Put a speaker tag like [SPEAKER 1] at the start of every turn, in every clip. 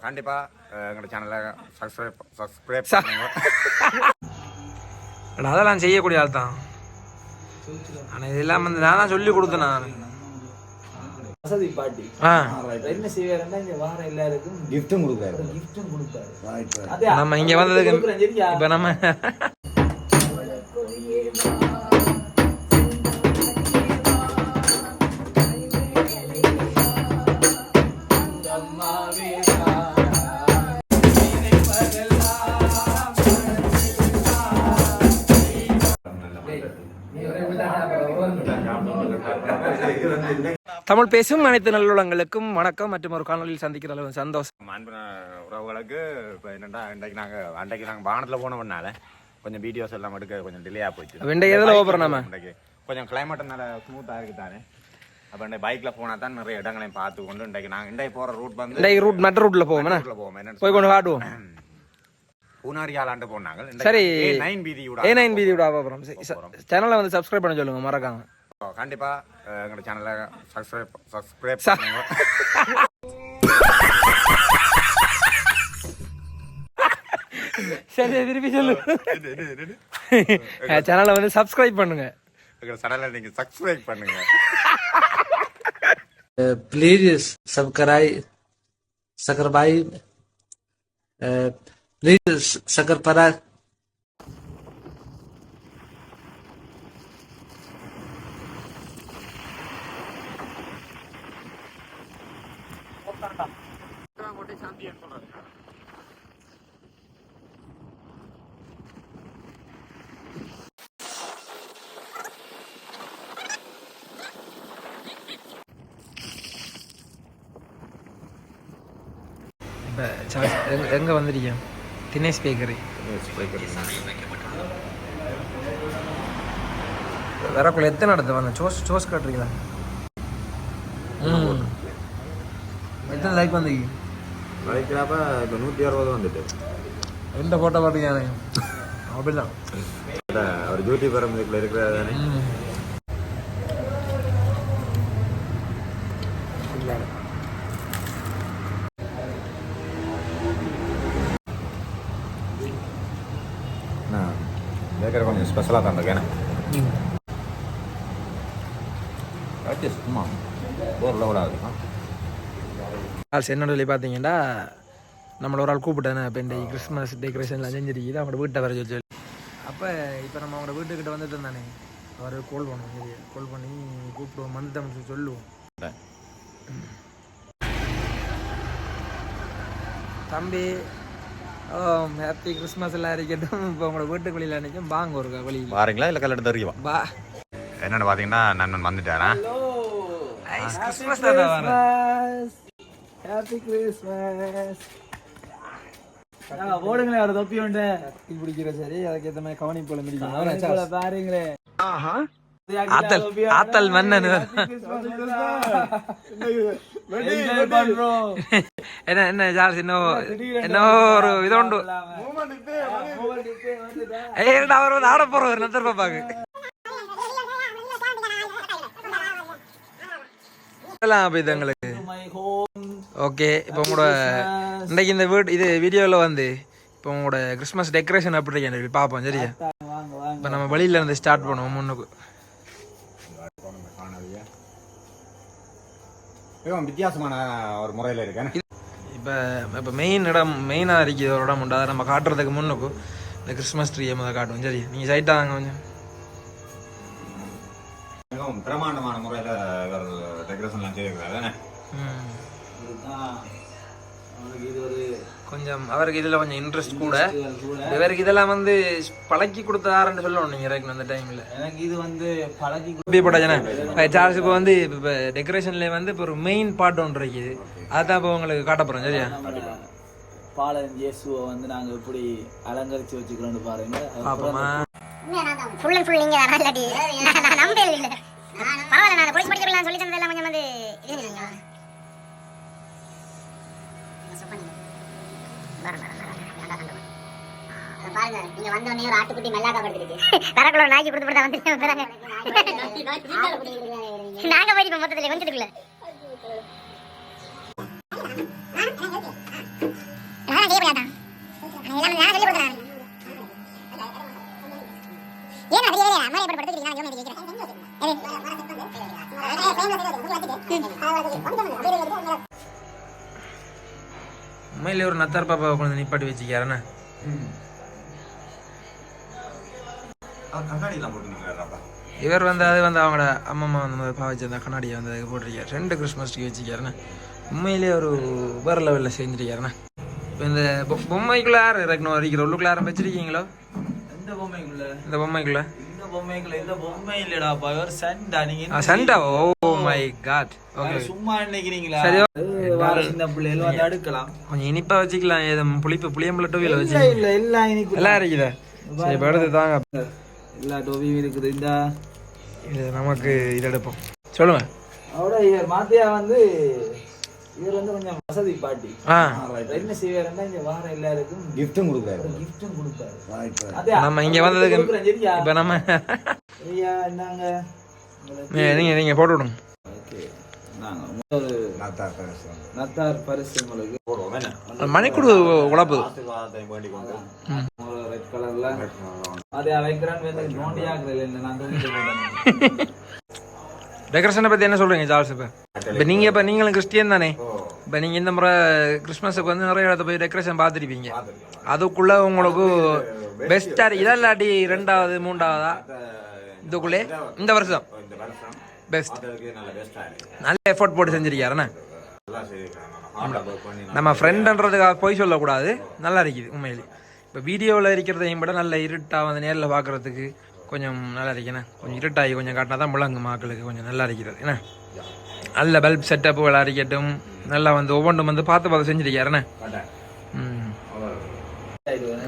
[SPEAKER 1] கண்டிப்பாக எங்களோட சேனலை சப்ஸ்கிரைப் சப்ஸ்கிரைப் பண்ணுங்க.
[SPEAKER 2] அட, அதெல்லாம் செய்யக்கூடிய ஆள் தான். ஆனால் இதெல்லாம் வந்து நான் தான் சொல்லி கொடுத்தேன் நான்.
[SPEAKER 3] வசதி பாட்டி.
[SPEAKER 2] ஆ.
[SPEAKER 3] என்ன செய்வாருன்னா இங்க வார எல்லாருக்கும்
[SPEAKER 1] கிஃப்ட்டும் கொடுக்குறாரு
[SPEAKER 3] கிஃப்டும் கொடுப்பாரு. அதே
[SPEAKER 2] நம்ம இங்க வந்ததுக்கு? இப்போ நம்ம தமிழ் பேசும் அனைத்து நல்லுள்ளங்களுக்கும் வணக்கம். மற்றும் ஒரு காணொலியில் சந்திக்கிற அளவு சந்தோஷம்.
[SPEAKER 1] உறவுகளுக்கு இப்போ என்னடா இன்றைக்கு நாங்கள் அன்றைக்கு நாங்கள் வானத்தில் போனோம்னால கொஞ்சம் வீடியோஸ் எல்லாம் எடுக்க கொஞ்சம் டிலேயாக போயிடுச்சு.
[SPEAKER 2] வெண்டை எதில் ஓபுறோம் நம்ம
[SPEAKER 1] இன்றைக்கு கொஞ்சம் கிளைமேட் நல்ல ஸ்மூத்தாக இருக்குது தானே அப்போ இந்த பைக்கில் போனால் தான் நிறைய இடங்களையும் பார்த்து கொண்டு இன்றைக்கு நாங்கள் இன்றைக்கு போகிற ரூட் வந்து
[SPEAKER 2] இந்த ரூட் மற்ற ரூட்ல போவோம்?
[SPEAKER 1] ரோட்ல போவோம். என்னன்னு
[SPEAKER 2] போய் கொண்டு காட்டுவோம்.
[SPEAKER 1] ஆளாண்டு போனாங்க.
[SPEAKER 2] சரி.
[SPEAKER 1] நைன் வீதி
[SPEAKER 2] ஏ நைன் வீதி விட போகிறோம் சேனலை வந்து சப்ஸ்கிரைப் பண்ண சொல்லுங்க மறக்காம.
[SPEAKER 1] கண்டிப்பா எங்களோட சேனலை சப்ஸ்கிரைப் சப்ஸ்கிரைப்
[SPEAKER 2] சரி திருப்பி சொல்லு. சேனலை வந்து சப்ஸ்கிரைப் பண்ணுங்க.
[SPEAKER 1] எங்களோட சேனலை நீங்க சப்ஸ்கிரைப் பண்ணுங்க.
[SPEAKER 4] ப்ளீஸ் சப்கராய் சக்கரபாய் ப்ளீஸ் சக்கர்பரா
[SPEAKER 2] இப்போ எங்க எங்கே வந்திருக்கேன் தினேஷ் பேக்கரி. வரக்குள்ள எத்தனை இடத்து வந்தேன்? சோஸ் சோஸ் காட்டுறீங்களா? ம். எத்தனை லைக் வந்தீங்க
[SPEAKER 1] வளைக்கிறப்ப இப்போ நூற்றி அறுபது வந்துட்டு
[SPEAKER 2] எந்த ஃபோட்டோ பார்த்தீங்க அப்படிதான்
[SPEAKER 1] ஒரு ஜூட்டி பரம்பரைக்குள்ள இருக்கிறது தானே பேக்கரை கொஞ்சம் ஸ்பெஷலாக தந்துருக்கேன் சும்மா போரில் விடாது
[SPEAKER 2] ஆல்ஸ் என்னோட சொல்லி பார்த்தீங்கன்னா நம்மள ஒரு ஆள் கூப்பிட்டேன் இப்போ இந்த கிறிஸ்மஸ் டெக்கரேஷன்லாம் செஞ்சிருக்கீது அவங்களோட வீட்டை வர சொல்லி அப்போ இப்போ நம்ம அவங்களோட வீட்டுக்கிட்ட வந்துட்டு தானே. அவர் கால் பண்ணுவோம் சரி கால் பண்ணி கூப்பிடுவோம் வந்துட்டோம் சொல்லுவோம். தம்பி ஓ ஹாப்பி கிறிஸ்மஸ் எல்லாம் இருக்கட்டும். இப்போ உங்களோட வீட்டுக்குள்ளில் நிற்கும் வாங்க ஒரு வழியில்
[SPEAKER 1] வாரீங்களா இல்லை கல்லெடுத்து அறிவா
[SPEAKER 2] பா
[SPEAKER 1] என்னென்னு பார்த்தீங்கன்னா நண்பன் வந்துட்டாரா
[SPEAKER 2] கிறிஸ்மஸ் தான் வரேன்
[SPEAKER 3] ஹாப்பி கிறிஸ்மஸ் போடுங்களேன் ஒரு தொப்பி உண்டு.
[SPEAKER 2] கத்தி பிடிக்கிற சரி அதுக்கேற்ற மாதிரி கவனிப்போல
[SPEAKER 3] போல
[SPEAKER 2] மிதிக்கணும்.
[SPEAKER 3] பாருங்களேன்
[SPEAKER 2] ஆத்தல் ஆத்தல் மன்னன். என்ன என்ன ஜார்ஜ் என்ன என்ன ஒரு இதோண்டு ஏய் அவர் வந்து ஆட போற ஒரு நத்தர் பாப்பாக்கு எல்லாம் அப்ப இது எங்களுக்கு. ஓகே இப்போ உங்களோட இன்னைக்கு இந்த வீடு இது வீடியோவில் வந்து இப்போ உங்களோட கிறிஸ்மஸ் டெக்கரேஷன் அப்படி இருக்கு பார்ப்போம் சரியா? இப்போ நம்ம வெளியில இருந்து ஸ்டார்ட் பண்ணுவோம் முன்னுக்கு.
[SPEAKER 1] வித்தியாசமான ஒரு முறையில் இருக்கேன்
[SPEAKER 2] இப்போ இப்போ மெயின் இடம் மெயினாக இருக்குது ஒரு இடம் உண்டு. அதை நம்ம காட்டுறதுக்கு முன்னுக்கு இந்த கிறிஸ்மஸ் ட்ரீயை முதல் காட்டுவோம் சரி நீங்கள் சைட்டாக கொஞ்சம்.
[SPEAKER 1] மிகவும் பிரமாண்டமான முறையில் இவர் டெக்கரேஷன்லாம் செய்திருக்கிறார். தானே
[SPEAKER 2] ம்.
[SPEAKER 3] இதுதான் அவனுக்கு இது ஒரு
[SPEAKER 2] கொஞ்சம் அவருக்கு இதில் கொஞ்சம் இன்ட்ரெஸ்ட் கூட. இவருக்கு இதெல்லாம் வந்து பழக்கி கொடுத்தாருன்னு சொல்லணும் நீங்கள் இறக்கணும் அந்த டைமில்
[SPEAKER 3] எனக்கு இது வந்து பழகி
[SPEAKER 2] போட்டாச்சுன்னா சார்ஜ் இப்போ வந்து இப்போ டெக்கரேஷன்ல வந்து இப்போ ஒரு மெயின் பார்ட் ஒன்று இருக்குது. அதான் இப்போ உங்களுக்கு காட்ட போகிறோம் சரியா?
[SPEAKER 3] பாலன் இயேசுவை வந்து நாங்க எப்படி அலங்கரிச்சு வச்சுக்கிறோம்னு பாருங்க.
[SPEAKER 2] பார்ப்போமா
[SPEAKER 5] ஃபுல் அண்ட் ஃபுல் நீங்க தானா இல்லாட்டி? நான் நம்பவே இல்லை பரவாயில்ல நான் போலீஸ் படிக்கலாம் சொல்லி தந்ததெல்லாம் கொஞ்சம் வந்து இது பாருங்க நீங்க வந்த உடனே ஒரு ஆட்டுக்குட்டி மெல்லாக்கா படுத்துருக்கு தரக்குள்ள நாய்க்கு கொடுத்து கொடுத்தா வந்து நாங்க போயிட்டு மொத்தத்துல கொஞ்சத்துக்குள்ள
[SPEAKER 2] உண்மையிலே ஒரு நத்தார் பாப்பாவை கொண்டு வந்து நிப்பாட்டி வச்சுக்காரண்ணே இவர் வந்து அது வந்து அவங்களோட அம்மம்மா வந்து பாவச்சு அந்த கண்ணாடியை வந்து அதுக்கு போட்டிருக்காரு. ரெண்டு கிறிஸ்மஸ் கிறிஸ்மஸ்க்கு வச்சுக்காருண்ணே உண்மையிலே ஒரு வேறு லெவலில் செஞ்சிருக்காருண்ணா இப்போ இந்த பொம்மைக்குள்ளார இறக்கணும் இருக்கிற உள்ளுக்குள்ளார வச்சிருக்கீங்களோ?
[SPEAKER 3] இந்த பொம்மைக்குள்ள?
[SPEAKER 2] இந்த பொம்மைக்குள்ள?
[SPEAKER 3] இந்த பொம்மைக்குள்ள இந்த பொம்மை இல்லடாப்பா இவர் சண்டா நீங்க
[SPEAKER 2] ஆ
[SPEAKER 3] என்ன
[SPEAKER 2] சண்டா? ஓ மை காட் ஓகே
[SPEAKER 3] செய்றீங்க? சும்மா நினைக்கிறீங்களா?
[SPEAKER 2] சரி,
[SPEAKER 3] அது வார சின்ன பிள்ளைகள் வந்து அடுக்கலாம்.
[SPEAKER 2] கொஞ்சம் இனிப்பா வச்சுக்கலாம். ஏதோ புளிப்பு புளியம்பள டோவியில் வச்சு
[SPEAKER 3] இல்ல எல்லாம் இனிப்பு
[SPEAKER 2] எல்லாம் இருக்குதா. சரி தாங்க.
[SPEAKER 3] எல்லா டோபியும் இருக்குது இந்த.
[SPEAKER 2] இது நமக்கு இது எடுப்போம். சொல்லுங்க.
[SPEAKER 3] அவட இவர் மாத்தியா வந்து இவர் வந்து கொஞ்சம் வசதி பாட்டி. என்ன செய்வாருன்னா இங்க வார எல்லாருக்கும்
[SPEAKER 1] கிஃப்ட்டும் கொடுக்குறாரு
[SPEAKER 3] கிஃப்டும் கொடுப்பாரு. அதே
[SPEAKER 2] நம்ம இங்க வந்ததுக்கு இப்போ நம்ம
[SPEAKER 3] ஐயா என்னங்க? உங்களுக்கு
[SPEAKER 2] நீ- நீங்க நீங்க போட்டு விடுங்க.
[SPEAKER 3] நாங்க
[SPEAKER 1] என்ன?
[SPEAKER 2] மணிக்குடு உழப்பு.
[SPEAKER 3] ரெட் கலர்ல அதே வைக்கிறான்னு வந்து நோண்டி ஆகுறது இல்லை நான்
[SPEAKER 2] டெக்கரேஷனை பற்றி என்ன சொல்கிறீங்க சார்ஸ் இப்போ? இப்போ நீங்கள் இப்போ நீங்களும் கிறிஸ்டியன் தானே? இப்போ நீங்கள் இந்த முறை கிறிஸ்மஸுக்கு வந்து நிறைய இடத்த போய் டெக்கரேஷன் பார்த்துருப்பீங்க. அதுக்குள்ளே உங்களுக்கு பெஸ்ட்டாக இதாக இல்லாட்டி ரெண்டாவது மூன்றாவதா? இதுக்குள்ளே? இந்த வருஷம்? பெஸ்ட்
[SPEAKER 1] நல்ல
[SPEAKER 2] எஃபோர்ட் போட்டு செஞ்சிருக்காருண்ணே நம்ம ஃப்ரெண்டுன்றதுக்காக போய் சொல்லக்கூடாது. நல்லா இருக்குது உண்மையிலே. இப்போ வீடியோவில் இருக்கிறதையும் விட நல்ல இருட்டாக வந்து நேரில் பார்க்குறதுக்கு கொஞ்சம் நல்லா இருக்கேண்ணே கொஞ்சம் இருட்டாகி கொஞ்சம் காட்டினா தான் முழங்கு மக்களுக்கு கொஞ்சம் நல்லா இருக்கிறது என்ன? நல்ல பல்ப் செட்டப்புகள் அறிக்கட்டும் நல்லா வந்து ஒவ்வொன்றும் வந்து பார்த்து பார்த்து செஞ்சிருக்காருண்ணே.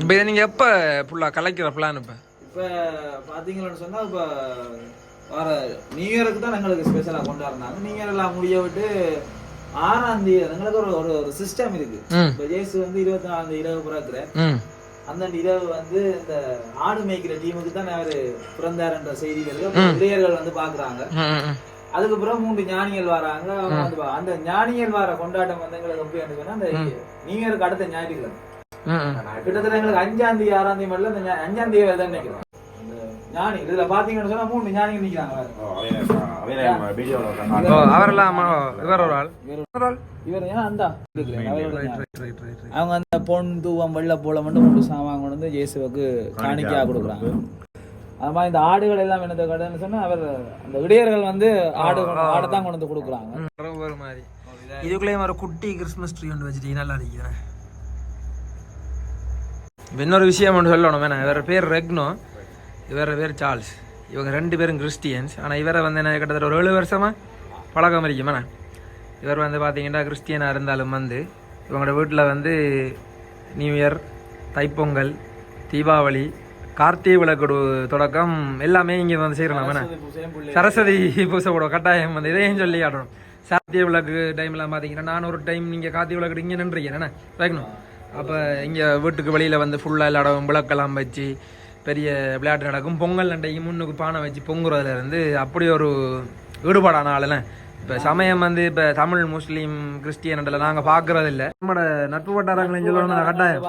[SPEAKER 2] இப்போ இதை நீங்கள் எப்போ ஃபுல்லாக கலைக்கிற பிளான் இப்போ?
[SPEAKER 3] இப்ப பாத்தீங்கன்னு சொன்னா இப்ப வர நியூ இயருக்கு தான் எங்களுக்கு ஸ்பெஷலா கொண்டாடுறாங்க நியூ இயர் எல்லாம் முடிய விட்டு ஆறாம் தேதி எங்களுக்கு ஒரு ஒரு சிஸ்டம் இருக்கு. இப்ப ஜேசு வந்து இருபத்தி நாலாம் தேதி இரவு பிறக்குற அந்த இரவு வந்து இந்த ஆடு மேய்க்கிற டீமுக்கு தான் அவரு பிறந்தாருன்ற செய்தி வருது இளையர்கள் வந்து பாக்குறாங்க
[SPEAKER 2] ம், ம்
[SPEAKER 3] அதுக்கு பிறகு மூன்று ஞானிகள் வராங்க. வந்து அந்த ஞானிகள் வர கொண்டாட்டம் வந்து எங்களுக்கு எப்படி சொன்னா அந்த இயருக்கு அடுத்த ஞாயிற்றுக்கிழமை. கிட்டத்தட்ட எங்களுக்கு அஞ்சாம் தேதி ஆறாம் தேதி மட்டும் இந்த ஞா- அஞ்சாம் தேதி தான் நினைக்கிறோம். அந்த ஞானி இதுல பாத்தீங்கன்னு சொன்னா மூணு ஞானிகள் நிக்கிறாங்க.
[SPEAKER 2] அவரெல்லாம் இவர் ஒரு ஆள்.
[SPEAKER 3] இவர் ஏன் அந்த அவங்க அந்த பொன் தூவம் வெள்ளை போல மட்டும் கொண்டு சாமான் கொண்டு வந்து இயேசுவுக்கு காணிக்கையா கொடுக்குறாங்க. அது மாதிரி இந்த ஆடுகள் எல்லாம் என்னத்தை கடைன்னு சொன்னா அவர் அந்த இடையர்கள் வந்து ஆடு ஆடை தான் கொண்டு வந்து கொடுக்குறாங்க.
[SPEAKER 2] ஒரு மாதிரி. இதுக்குள்ளேயும் ஒரு குட்டி கிறிஸ்மஸ் ட்ரீ ஒன்று வச்சுட்டு நல்லா இருக்கிறேன் இப்போ இன்னொரு விஷயம் ஒன்று சொல்லணும். வேணாம். இவர் பேர் ரெக்னோ. இவர் பேர் சார்ல்ஸ். இவங்க ரெண்டு பேரும் கிறிஸ்டியன்ஸ். ஆனால் இவரை வந்து என்ன கிட்டத்தட்ட ஒரு ஏழு வருஷமாக பழக்கம் இருக்கும்? வேணாம் இவர் வந்து பார்த்தீங்கன்னா கிறிஸ்டியனாக இருந்தாலும் வந்து இவங்களோட வீட்டில் வந்து நியூ இயர் தைப்பொங்கல் தீபாவளி கார்த்திகை விளக்கு தொடக்கம் எல்லாமே இங்கே வந்து செய்கிறோம் சரஸ்வதி பூசை கூட கட்டாயம் வந்து இதையும் சொல்லி ஆடணும் சாத்திய விளக்கு டைம்லாம் பார்த்தீங்கன்னா நான் ஒரு டைம் நீங்கள் கார்த்திகை விளக்கு இங்கே நின்றுறீங்க என்ன? வைக்கணும். அப்போ இங்கே வீட்டுக்கு வெளியில் வந்து ஃபுல்லாக எல்லா விளக்கெல்லாம் வச்சு பெரிய விளையாட்டு நடக்கும். பொங்கல் அண்டைக்கு முன்னுக்கு பானை வச்சு பொங்குறதுல இருந்து அப்படி ஒரு ஈடுபாடான ஆளுன இப்போ சமயம் வந்து இப்போ தமிழ் முஸ்லீம் கிறிஸ்டியன்ல நாங்கள் பார்க்கறது இல்லை நம்மளோட நட்பு வட்டாரங்களையும் சொல்லணும் கட்டாயம்.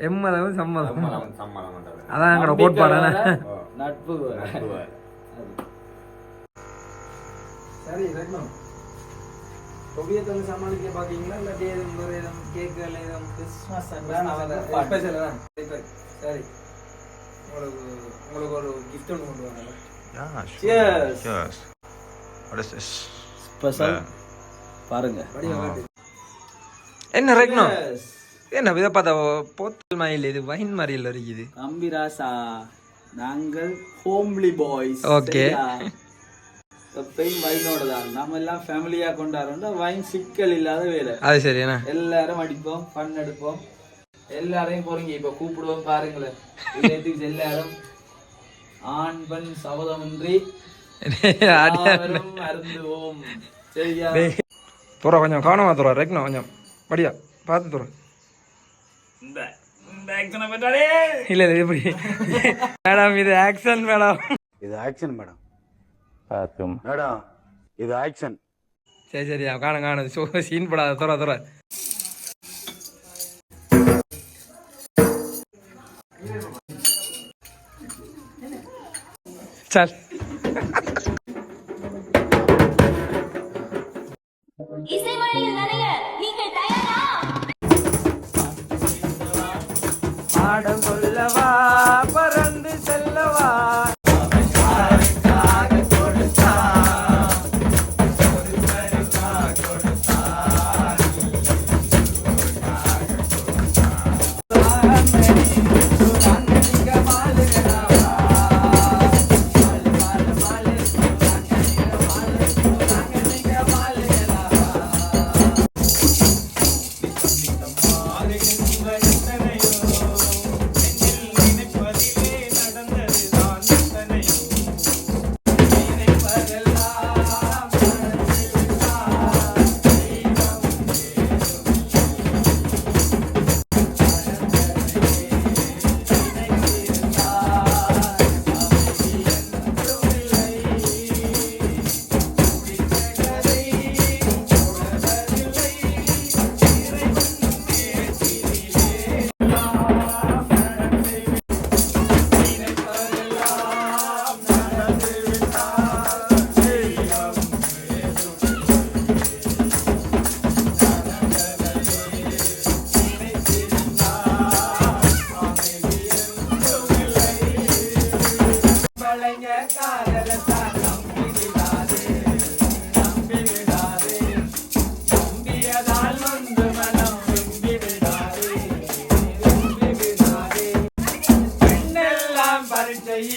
[SPEAKER 2] எம்மதம் சம்மதம். அதான் எங்களோட கோட்பாடான.
[SPEAKER 3] நட்பு.
[SPEAKER 2] சரி தொவியத்தில் சமாளிக்க பார்த்தீங்களா இல்லாட்டி எதுவும் வேறு எதுவும் கேக்குகள் எதுவும்
[SPEAKER 3] கிறிஸ்மஸ்.
[SPEAKER 2] ஸ்பெஷல் தான். சரி, உங்களுக்கு உங்களுக்கு ஒரு கிஃப்ட் ஒன்று கொண்டு வரேன்
[SPEAKER 1] Yeah, sure.
[SPEAKER 3] Cheers.
[SPEAKER 1] Cheers. What is this?
[SPEAKER 3] Special பாருங்க
[SPEAKER 2] என்ன இதை பார்த்தா போத்தல் மயில் இது வைன் மாதிரியில் இருக்குது
[SPEAKER 3] கம்பிராசா நாங்கள் ஹோம்லி பாய்ஸ்
[SPEAKER 2] Okay.
[SPEAKER 3] எப்பயும் வைனோட தான். நம்ம எல்லாம் ஃபேமிலியா கொண்டாடுறோம் வைன் சிக்கல் இல்லாத வேலை.
[SPEAKER 2] அது சரி
[SPEAKER 3] எல்லாரும் அடிப்போம் ஃபன் எடுப்போம். எல்லாரையும் போறீங்க இப்ப கூப்பிடுவோம் பாருங்களேன். ரிலேட்டிவ்ஸ் எல்லாரும். ஆண் பெண் சபதமின்றி அருந்துவோம். சரியா?
[SPEAKER 2] துற கொஞ்சம் கவனமா துற ரத்னம் கொஞ்சம். படியா பார்த்து துற. இல்ல இல்ல எப்படி? மேடம் இது ஆக்ஷன் மேடம்.
[SPEAKER 6] இது ஆக்ஷன் மேடம். பார்த்தும் மேடம் இது ஆக்ஷன்
[SPEAKER 2] சரி சரி காண காணும் ஷோ சீன் படாத துற துற
[SPEAKER 3] சார். நீங்கள்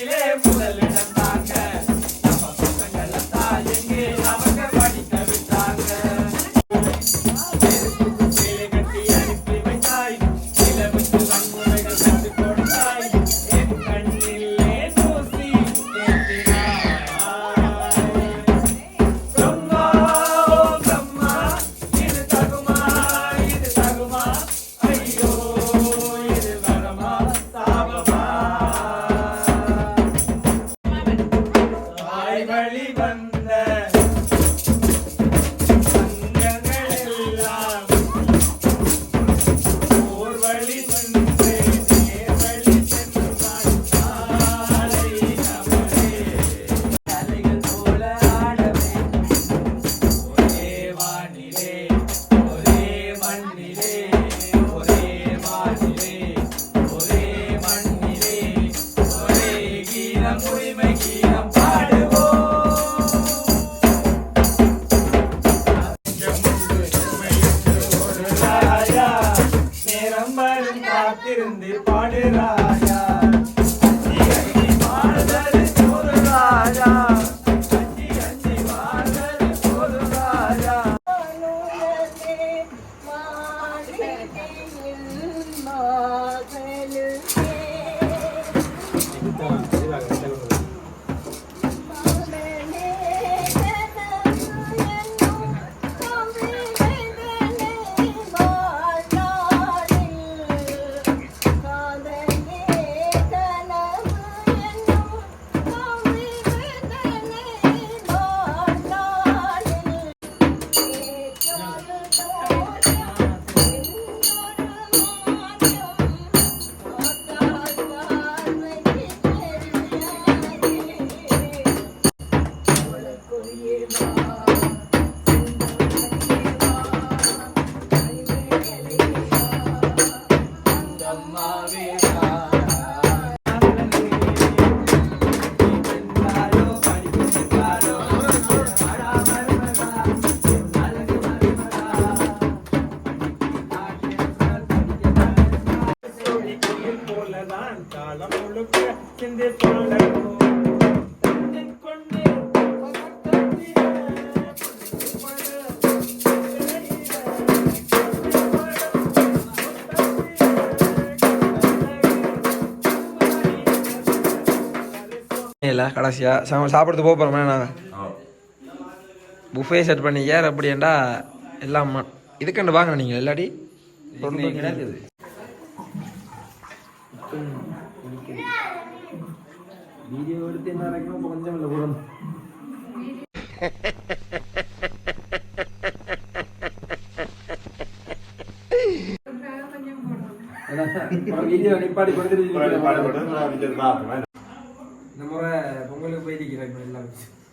[SPEAKER 7] ile முதல் Oh, கடைசியாக சா சாப்பிட்றது போக போகிறோமே நாங்கள் புஃபே செட் பண்ணி ஏர் அப்படின்டா எல்லாம் இதுக்கண்டு வாங்க நீங்கள் இல்லாடி வீடியோ எடுத்து என்ன வீடியோ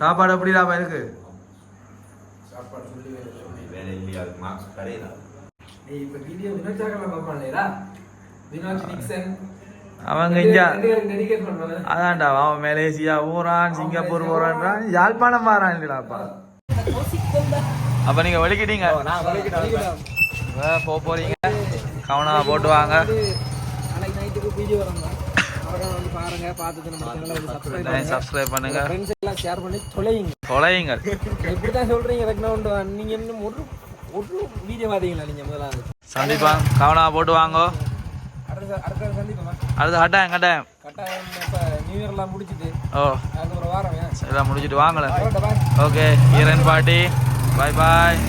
[SPEAKER 2] சாப்பாடு எப்படிடாப்பா இருக்கு
[SPEAKER 3] அவங்க இங்க அதான்டா அவன் மலேசியா போறான் சிங்கப்பூர் போறான்றான் யாழ்ப்பாணம் மாறான் இல்லடாப்பா அப்ப. நீங்க வலிக்கிட்டீங்க. போக போறீங்க. கவனமா போட்டு வாங்க.
[SPEAKER 2] மறக்காம வந்து பாருங்க பார்த்துட்டு நம்ம சேனலை வந்து சப்ஸ்கிரைப்
[SPEAKER 3] சப்ஸ்கிரைப் பண்ணுங்க.
[SPEAKER 2] ஃப்ரெண்ட்ஸ் எல்லாம் ஷேர் பண்ணி தொலையுங்க.
[SPEAKER 3] தொலையுங்க
[SPEAKER 2] இப்படி தான் சொல்றீங்க ரெக்கமெண்ட் நீங்க இன்னும் ஒரு ஒரு வீடியோ பார்த்தீங்களா நீங்க முதலாவது?
[SPEAKER 3] சந்திப்பான் கவனமா போட்டு வாங்க.
[SPEAKER 2] அடுத்த அடுத்த சந்திப்போமா.
[SPEAKER 3] அடுத்து கட்டாயம் கட்டாயம்.
[SPEAKER 2] கட்டாயம் இப்போ நியூ இயர்லாம் முடிச்சிட்டு
[SPEAKER 3] ஓ.
[SPEAKER 2] அதுக்கப்புறம் வாரம்
[SPEAKER 3] எல்லாம் முடிச்சிட்டு வாங்கல
[SPEAKER 2] பாய்
[SPEAKER 3] ஓகே ஈரன் பாட்டி. பாய் பாய்